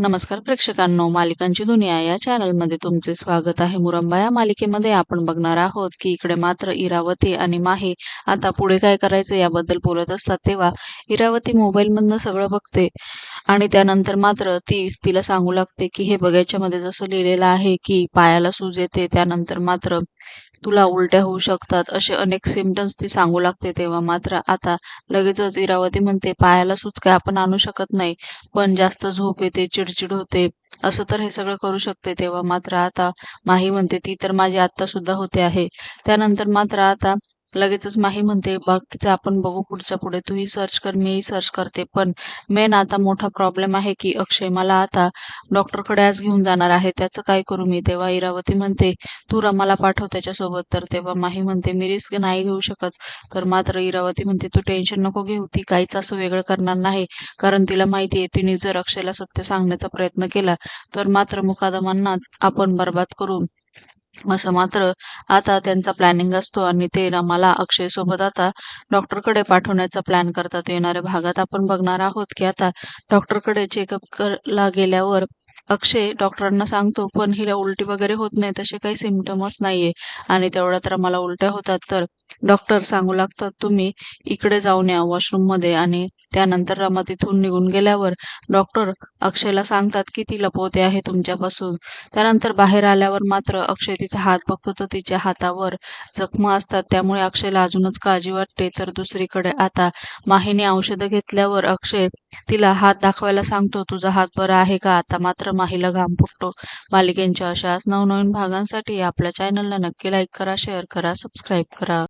नमस्कार प्रेक्षकांनो मालिकांची दुनिया या चॅनलमध्ये तुमचे स्वागत आहे. मुरंबा या मालिकेमध्ये आपण बघणार आहोत की इकडे मात्र इरावती आणि माही आता पुढे काय करायचं याबद्दल बोलत असतात तेव्हा इरावती मोबाईल मधनं सगळं बघते आणि त्यानंतर मात्र ती तिला सांगू लागते की हे बघायच्यामध्ये जसं लिहिलेलं आहे की पायाला सूज येते त्यानंतर मात्र तुला उलट्या होऊ शकतात असे अनेक सिमटम्स ती सांगू लागते तेव्हा. मात्र आता लगेचच इरावती म्हणते पायाला सूज काय आपण आणू शकत नाही पण जास्त झोप येते चिडचिड होते असं तर हे सगळं करू शकते तेव्हा. मात्र आता माही म्हणते ती तर माझी आत्ता सुद्धा होते आहे. त्यानंतर मात्र आता लगेचच माही म्हणते बाकीचं आपण बघू पुढच्या पुढे. तूही सर्च कर मीही सर्च करते. पण मेन आता मोठा प्रॉब्लेम आहे की अक्षय मला आता डॉक्टरकडे आज घेऊन जाणार आहे. त्याचं काय करू मी? तेव्हा इरावती म्हणते तू रमाला पाठव त्याच्यासोबत. तर तेव्हा माही म्हणते मी रिस्क नाही घेऊ शकत. तर मात्र इरावती म्हणते तू टेन्शन नको घेऊ. ती काहीच असं वेगळं करणार नाही. कारण तिला माहिती आहे तिने जर अक्षयला सत्य सांगण्याचा प्रयत्न केला तर मात्र मुकादमांना आपण बर्बाद करून असं मात्र आता त्यांचा प्लॅनिंग असतो आणि ते रमाला अक्षय सोबत आता डॉक्टरकडे पाठवण्याचा प्लॅन करतात. येणाऱ्या भागात आपण बघणार आहोत की आता डॉक्टरकडे चेकअप करायला गेल्यावर अक्षय डॉक्टरांना सांगतो पण हिला उलटी वगैरे होत नाही तसे काही सिमटमच नाहीये. आणि तेवढ्यात रमाला उलट्या होतात. तर डॉक्टर सांगू लागतात तुम्ही इकडे जाऊन या वॉशरूममध्ये आणि त्यानंतर रमा तिथून निघून गेल्यावर डॉक्टर अक्षयला सांगतात की ती लपवते आहे तुमच्यापासून. त्यानंतर बाहेर आल्यावर मात्र अक्षय तिचा हात बघतो तर तिच्या हातावर जखमा असतात. त्यामुळे अक्षयला अजूनच काळजी वाटते. तर दुसरीकडे आता माहीने औषधं घेतल्यावर अक्षय तिला हात दाखवायला सांगतो तुझा हात बरा आहे का? आता मात्र माहीला घाम फुटतो. मालिकेंच्या अशाच नवनवीन भागांसाठी आपल्या चॅनलला नक्की लाईक करा शेअर करा सबस्क्राईब करा.